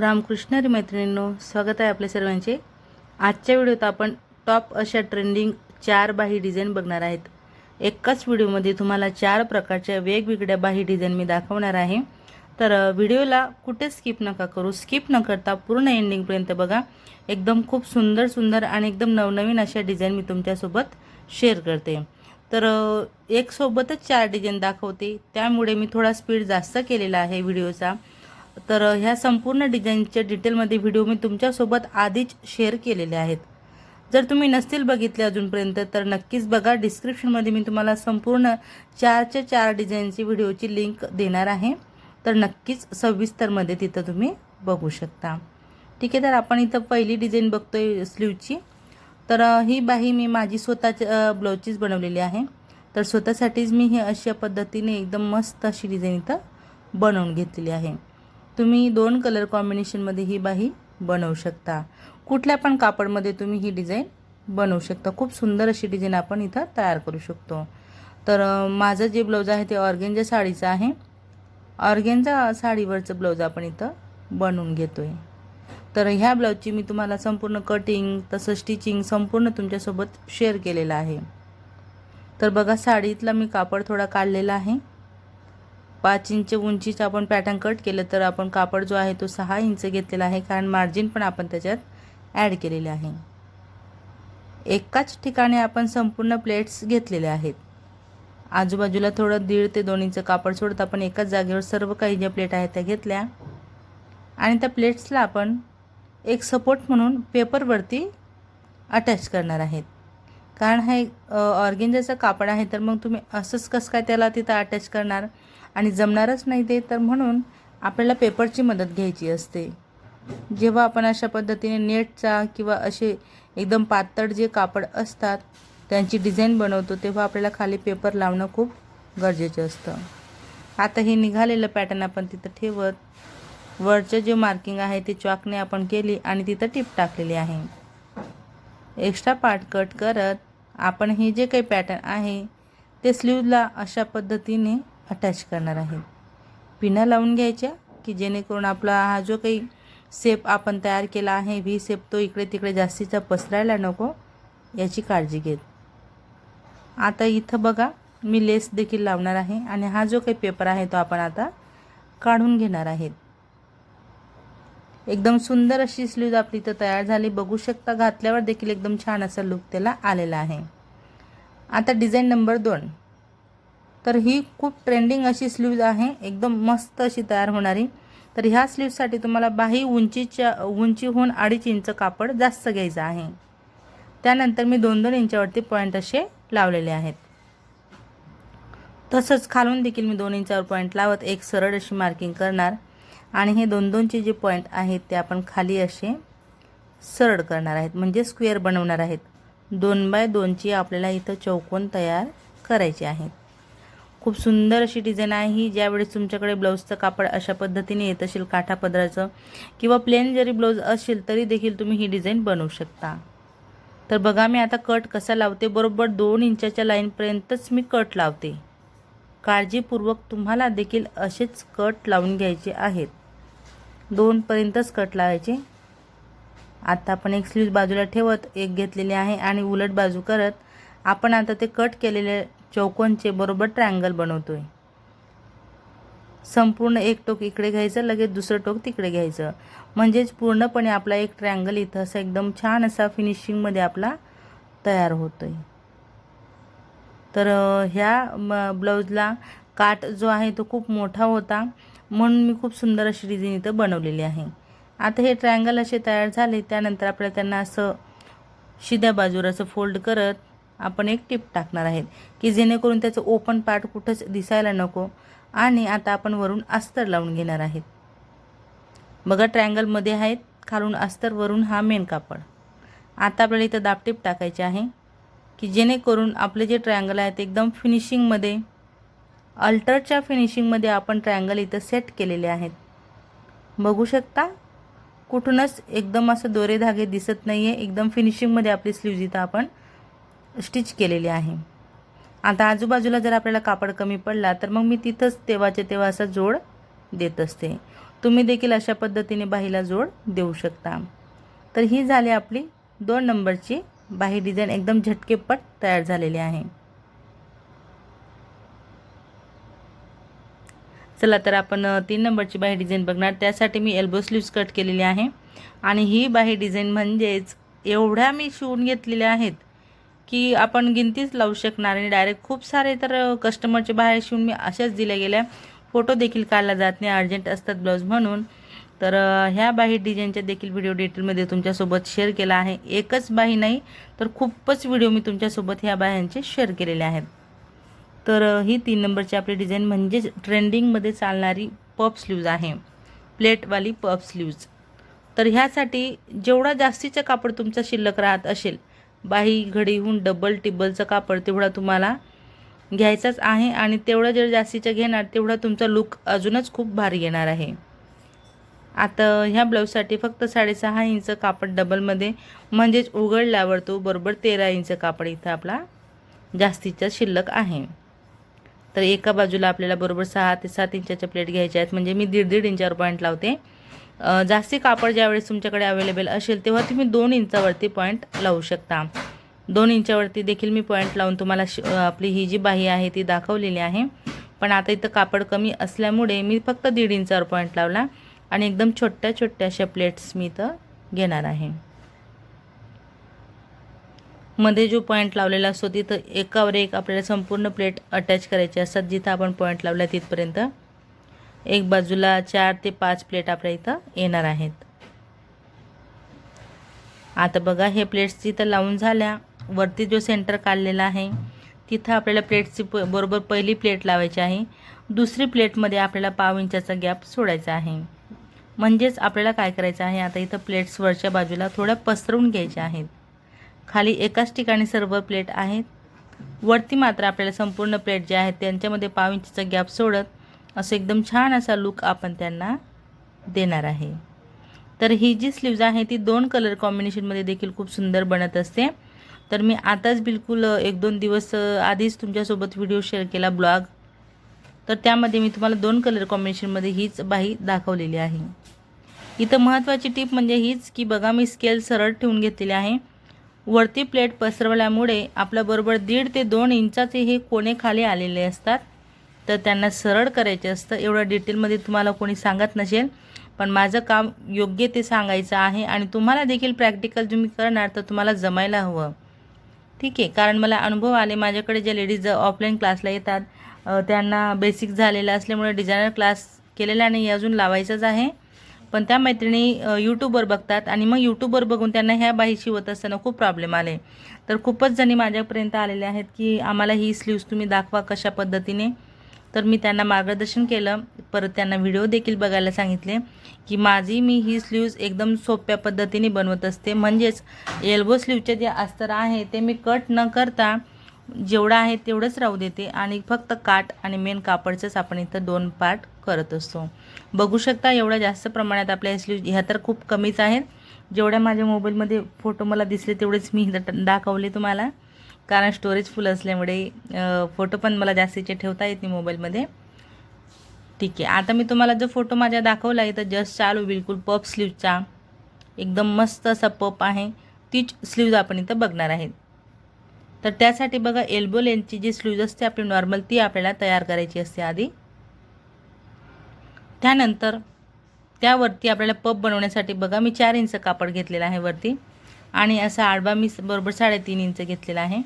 रामकृष्ण मैत्रिणींनो स्वागत आहे आपल्या सर्वांचे. आजच्या व्हिडिओत आपण टॉप अशा ट्रेंडिंग चार बाही डिझाईन बघणार आहेत. एकाच व्हिडिओमध्ये तुम्हाला चार प्रकारच्या वेगवेगळ्या बाही डिझाईन मी दाखवणार आहे. तर व्हिडिओला कुठे स्किप नका करू स्किप न करता पूर्ण एंडिंगपर्यंत बघा. एकदम खूप सुंदर सुंदर आणि एकदम नवनवीन अशा डिझाईन मी तुमच्यासोबत शेअर करते. तर एक सोबतच चार डिझाईन दाखवते. त्यामुळे मी थोडा स्पीड जास्त केलेला आहे व्हिडिओचा. तर ह्या संपूर्ण डिझाईनच्या डिटेलमध्ये व्हिडिओ मी तुमच्यासोबत आधीच शेअर केलेले आहेत. जर तुम्ही नसतील बघितले अजूनपर्यंत तर नक्कीच बघा. डिस्क्रिप्शनमध्ये मी तुम्हाला संपूर्ण चारच्या चार डिझाईनची व्हिडिओची लिंक देणार आहे. तर नक्कीच सविस्तरमध्ये तिथं तुम्ही बघू शकता. ठीक आहे तर आपण इथं पहिली डिझाईन बघतोय स्लीवची. तर ही बाही मी माझी स्वतःच्या ब्लाऊजचीच बनवलेली आहे. तर स्वतःसाठीच मी ही अशा पद्धतीने एकदम मस्त अशी डिझाईन इथं बनवून घेतलेली आहे. तुम्ही दोन कलर कॉम्बिनेशनमध्ये ही बाही बनवू शकता. कुठल्या पण कापडमध्ये तुम्ही ही डिझाईन बनवू शकता. खूप सुंदर अशी डिझाईन आपण इथं तयार करू शकतो. तर माझं जे ब्लाऊज आहे ते ऑर्गेनच्या साडीचं आहे. ऑर्गेंजा साडीवरचं ब्लाऊज आपण इथं बनवून घेतो आहे तर ह्या ब्लाऊजची मी तुम्हाला संपूर्ण कटिंग तसं स्टिचिंग संपूर्ण तुमच्यासोबत शेअर केलेलं आहे. तर बघा साडीतला मी कापड थोडा काढलेला आहे. पाच इंच उंचीचं आपण पॅटर्न कट केलं तर आपण कापड जो आहे तो सहा इंच घेतलेला आहे. कारण मार्जिन पण आपण त्याच्यात ॲड केलेले आहे. एकाच ठिकाणी आपण संपूर्ण प्लेट्स घेतलेले आहेत. आजूबाजूला थोडं दीड ते दोन इंच कापड सोडत आपण एकाच जागेवर सर्व काही ज्या प्लेट आहेत त्या घेतल्या. आणि त्या प्लेट्सला आपण एक सपोर्ट म्हणून पेपरवरती अटॅच करणार आहेत. कारण हे ऑर्गेंजाचं कापड आहे तर मग तुम्ही असंच कसं काय त्याला तिथं अटॅच करणार? आणि जमणारच नाही ते तर म्हणून आपल्याला पेपरची मदत घ्यायची असते. जेव्हा आपण अशा पद्धतीने नेटचा किंवा असे एकदम पातळ जे कापड असतात त्यांची डिझाईन बनवतो तेव्हा आपल्याला खाली पेपर लावणं खूप गरजेचं असतं. आता हे निघालेलं पॅटर्न आपण तिथं ठेवत वरचं जे मार्किंग आहे ते चॉकने आपण केली आणि तिथं टिप टाकलेली आहे. एक्स्ट्रा पार्ट कट करत आपण हे जे काही पॅटर्न आहे ते स्लीवला अशा पद्धतीने अटॅच करणार आहे. पिना लावून घ्यायच्या की जेणेकरून आपला हा जो काही सेप आपण तयार केला आहे व्ही सेप तो इकडे तिकडे जास्तीचा पसरायला नको याची काळजी घेत. आता इथं बघा मी लेस देखील लावणार आहे आणि हा जो काही पेपर आहे तो आपण आता काढून घेणार आहेत. एकदम सुंदर अशी स्लीव आपली इथं तयार झाली. बघू शकता घातल्यावर देखील एकदम छान असा लुक त्याला आलेला आहे. आता डिझाईन नंबर दोन. तर ही खूप ट्रेंडिंग अशी स्लीव्ज आहे. एकदम मस्त अशी तयार होणारी. तर ह्या स्लीव्जसाठी तुम्हाला बाही उंचीच्या उंचीहून अडीच इंच कापड जास्त घ्यायचं आहे. त्यानंतर मी दोन दोन इंचावरती पॉईंट असे लावलेले आहेत. तसंच खालून देखील मी दोन इंचावर पॉईंट लावत एक सरळ अशी मार्किंग करणार. आणि हे दोन दोनचे जे पॉईंट आहेत ते आपण खाली असे सरळ करणार आहेत. म्हणजे स्क्वेअर बनवणार आहेत. दोन बाय दोनची आपल्याला इथं चौकोन तयार करायचे आहेत. खूप सुंदर अशी डिझाईन आहे. ही ज्यावेळेस तुमच्याकडे ब्लाऊजचं कापड अशा पद्धतीने येत असेल काठा पदराचं किंवा प्लेन जरी ब्लाऊज असेल तरी देखील तुम्ही ही डिझाईन बनवू शकता. तर बघा मी आता कट कसा लावते? बरोबर दोन इंचाच्या लाईनपर्यंतच मी कट लावते. काळजीपूर्वक तुम्हाला देखील असेच कट लावून घ्यायचे आहेत. दोनपर्यंतच कट लावायचे. आता आपण एक स्लीव बाजूला ठेवत एक घेतलेली आहे आणि उलट बाजू करत आपण आता ते कट केलेले चौकोनचे बरोबर ट्रँगल बनवतोय. संपूर्ण एक टोक इकडे घ्यायचं लगेच दुसरं टोक तिकडे घ्यायचं. म्हणजेच पूर्णपणे आपला एक ट्रँगल इथं असा एकदम छान असा फिनिशिंगमध्ये आपला तयार होतोय. तर ह्या ब्लाऊजला काट जो आहे तो खूप मोठा होता. म्हणून मी खूप सुंदर अशी डिझाईन इथं बनवलेली आहे. आता हे ट्रायंगल असे तयार झाले. त्यानंतर आपल्याला त्यांना असं शिध्या बाजूवर असं फोल्ड करत आपण एक टिप टाकणार आहेत की जेणेकरून त्याचं ओपन पार्ट कुठंच दिसायला नको आणि आता आपण वरून अस्तर लावून घेणार आहेत बघा ट्रँगलमध्ये आहेत. खालून अस्तर वरून हा मेन कापड. आता आपल्याला इथं दापटीप टाकायची आहे की जेणेकरून आपले जे ट्रँगल आहेत एकदम फिनिशिंगमध्ये अल्टरच्या फिनिशिंगमध्ये आपण ट्रँगल इथं सेट केलेले आहेत. बघू शकता कुठूनच एकदम असं दोरे धागे दिसत नाही आहे एकदम फिनिशिंगमध्ये आपली स्लीव्ज इथं आपण स्टिच केलेली आहे. आता आजूबाजूला जर आपल्याला कापड कमी पडला तर मग मी तिथंच तेव्हाच्या तेव्हा असा जोड देत असते. तुम्ही देखील अशा पद्धतीने बाहीला जोड देऊ शकता. तर ही झाली आपली दोन नंबरची बाही डिझाईन. एकदम झटकेपट तयार झालेली आहे. चला तर आपण तीन नंबरची बाही डिझाईन बघणार. त्यासाठी मी एल्बो स्लीव्स कट केलेली आहे. आणि ही बाही डिझाईन म्हणजेच एवढ्या मी शिवून घेतलेल्या आहेत की आपण गिनतीच लावू शकणार आणि डायरेक्ट खूप सारे तर कस्टमरचे बाहेर शिवून मी अशाच दिल्या गेल्या. फोटो देखील काढला जात नाही अर्जंट असतात ब्लाऊज म्हणून. तर ह्या बाही डिझाईनच्या देखील व्हिडिओ डिटेलमध्ये तुमच्यासोबत शेअर केला आहे. एकच बाही नाही तर खूपच व्हिडिओ मी तुमच्यासोबत ह्या बाह्यांचे शेअर केलेले आहेत. तर ही तीन नंबरची आपली डिझाईन म्हणजेच ट्रेंडिंगमध्ये चालणारी पप स्लीव्ज आहे. प्लेटवाली पप स्लीव्ज. तर ह्यासाठी जेवढा जास्तीचं कापड तुमचा शिल्लक राहत असेल बाही घडीहून डबल टिबलचं कापड तेवढा तुम्हाला घ्यायचाच आहे आणि तेवढं जर जास्तीचं घेणार तेवढा तुमचा लुक अजूनच खूप भारी येणार आहे. आता ह्या ब्लाऊजसाठी फक्त साडेसहा इंच कापड डबलमध्ये म्हणजेच उघडल्यावर तो बरोबर तेरा इंच कापड इथं आपला जास्तीचा शिल्लक आहे. तर एका बाजूला आपल्याला बरोबर सहा ते सात इंचाच्या प्लेट घ्यायच्या आहेत. म्हणजे मी दीड दीड इंचावर पॉईंट लावते. जास्ती कापड ज्यावेळेस तुमच्याकडे अवेलेबल असेल तेव्हा तुम्ही दोन इंचावरती पॉईंट लावू शकता. दोन इंचावरती देखील मी पॉईंट लावून तुम्हाला श आपली ही जी बाही आहे ती दाखवलेली आहे. पण आता इथं कापड कमी असल्यामुळे मी फक्त दीड इंचावर पॉईंट लावला आणि एकदम छोट्या छोट्या अशा प्लेट्स मी इथं घेणार आहे. मध्ये जो पॉईंट लावलेला असतो तिथं एकावर एक आपल्याला संपूर्ण प्लेट अटॅच करायची असतात जिथं आपण पॉईंट लावला तिथपर्यंत. एक बाजूला चार ते पाच प्लेट आपल्या इथं येणार आहेत. आता बघा हे प्लेट्स तिथं लावून झाल्या. वरती जो सेंटर काढलेला आहे तिथं आपल्याला प्लेटची प बरोबर पहिली प्लेट लावायची आहे. दुसरी प्लेटमध्ये आपल्याला पाव इंचाचा गॅप सोडायचा आहे. म्हणजेच आपल्याला काय करायचं आहे आता इथं प्लेट्स वरच्या बाजूला थोड्या पसरवून घ्यायच्या आहेत. खाली एकाच ठिकाणी सर्व प्लेट आहेत. वरती मात्र आपल्याला संपूर्ण प्लेट जे आहेत त्यांच्यामध्ये पाव इंचचा गॅप सोडत असं एकदम छान असा लुक आपण त्यांना देणार आहे. तर ही जी स्लीव्ज आहे ती दोन कलर कॉम्बिनेशनमध्ये देखील खूप सुंदर बनत असते. तर मी आताच बिलकुल एक दोन दिवस आधीच तुमच्यासोबत व्हिडिओ शेअर केला ब्लॉग तर त्यामध्ये मी तुम्हाला दोन कलर कॉम्बिनेशनमध्ये हीच बाही दाखवलेली आहे. इथं महत्त्वाची टीप म्हणजे हीच की बघा मी स्केल सरळ ठेवून घेतलेली आहे. वरती प्लेट पसरवल्यामुळे आपल्याबरोबर दीड ते दोन इंचाचे हे कोणे खाली आलेले असतात. तर त्यांना सरळ करायचे असतं. एवढं डिटेलमध्ये तुम्हाला कोणी सांगत नसेल पण माझं काम योग्य ते सांगायचं आहे आणि तुम्हाला देखील प्रॅक्टिकल तुम्ही करणार तर तुम्हाला जमायला हवं. ठीक आहे. कारण मला अनुभव आले माझ्याकडे ज्या लेडीज ऑफलाईन क्लासला येतात त्यांना बेसिक झालेलं असल्यामुळे डिझायनर क्लास केलेला नाही अजून लावायचाच आहे. पण त्या मैत्रिणी यूट्यूबवर बघतात आणि मग यूट्यूबवर बघून त्यांना ह्या बाही शिवत असताना खूप प्रॉब्लेम आले. तर खूपच जणी माझ्यापर्यंत आलेल्या आहेत की आम्हाला ही स्लीव्स तुम्ही दाखवा कशा पद्धतीने. तर मी त्यांना मार्गदर्शन केलं. परत त्यांना व्हिडिओ देखील बघायला सांगितले की माझी मी ही स्लीव्ज एकदम सोप्या पद्धतीने बनवत असते. म्हणजेच एल्बो स्लीवचे जे अस्तर आहे ते मी कट न करता जेवढं आहे तेवढंच राहू देते आणि फक्त काट आणि मेन कापडचंच आपण इथं दोन पार्ट करत असतो. बघू शकता एवढ्या जास्त प्रमाणात आपल्या स्लीव ह्या तर खूप कमीच आहेत. जेवढ्या माझ्या मोबाईलमध्ये फोटो मला दिसले तेवढेच मी दाखवले तुम्हाला. कारण स्टोरेज फुल असल्यामुळे फोटो पण मला जास्तीचे ठेवता येत नाही मोबाईलमध्ये. ठीक आहे. आता मी तुम्हाला जो फोटो माझ्या दाखवला आहे तर जस्ट चालू बिलकुल पप स्लीवचा एकदम मस्त असा पप आहे. तीच स्लीव्ज आपण इथं बघणार आहेत. तर त्यासाठी बघा एल्बो लेनची जी स्लूज असते आपली नॉर्मल ती आपल्याला तयार करायची असते आधी. त्यानंतर त्यावरती आपल्याला पप बनवण्यासाठी बघा मी चार इंच कापड घेतलेलं आहे वरती. आणि असा आडवा मी बरोबर साडेतीन इंच घेतलेला आहे.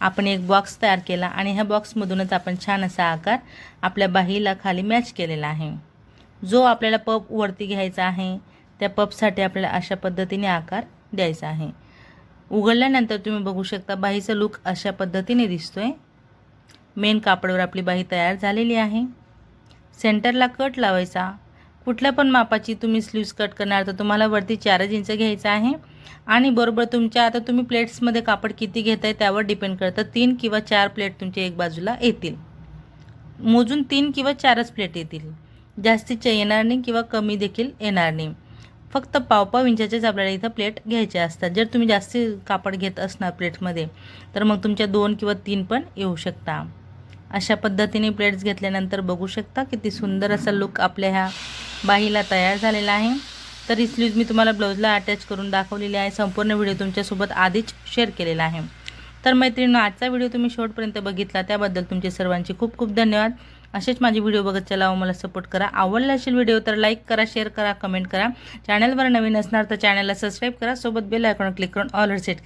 आपण एक बॉक्स तयार केला आणि ह्या बॉक्समधूनच आपण छान असा आकार आपल्या बाहीला खाली मॅच केलेला आहे. जो आपल्याला पप वरती घ्यायचा आहे त्या पपसाठी आपल्याला अशा पद्धतीने आकार द्यायचा आहे. उघडल्यानंतर तुम्ही बघू शकता बाहीचा लुक अशा पद्धतीने दिसतोय. मेन कापडावर आपली बाही तयार झालेली आहे. सेंटरला कट लावायचा. कुठल्या पण मापाची तुम्ही स्लीव्स कट करणार तर तुम्हाला वरती चारच इंच घ्यायचं आहे. आणि बरोबर तुमच्या आता तुम्ही प्लेट्समध्ये कापड किती घेताय त्यावर डिपेंड करतं. तीन किंवा चार प्लेट तुमच्या एक बाजूला येतील. मोजून तीन किंवा चारच प्लेट येतील. जास्तीच्या येणार नाही किंवा कमी देखील येणार नाही. फक्त पाव पाव इंचाचेच आपल्याला इथं प्लेट घ्यायचे असतात. जर तुम्ही जास्ती कापड घेत असणार प्लेटमध्ये तर मग तुमच्या दोन किंवा तीन पण येऊ शकता. अशा पद्धतीने प्लेट्स घेतल्यानंतर बघू शकता किती सुंदर असा लुक आपल्या ह्या बाहीला तयार झालेला आहे. तर ही स्लीव्ज मी तुम्हाला ब्लाऊजला अटॅच करून दाखवलेली आहे. संपूर्ण व्हिडिओ तुमच्यासोबत आधीच शेअर केलेला आहे. तर मैत्रिणींनो आजचा व्हिडिओ तुम्ही शेवटपर्यंत बघितला त्याबद्दल तुमचे सर्वांचे खूप खूप धन्यवाद. असेच माझे व्हिडिओ बघत चला हो, मला सपोर्ट करा. आवडला असेल व्हिडिओ तर लाईक करा शेअर करा कमेंट करा. चॅनलवर नवीन असणार तर चॅनलला सबस्क्राईब करा. सोबत बेल आयकॉन क्लिक करून ऑलर सेट करा.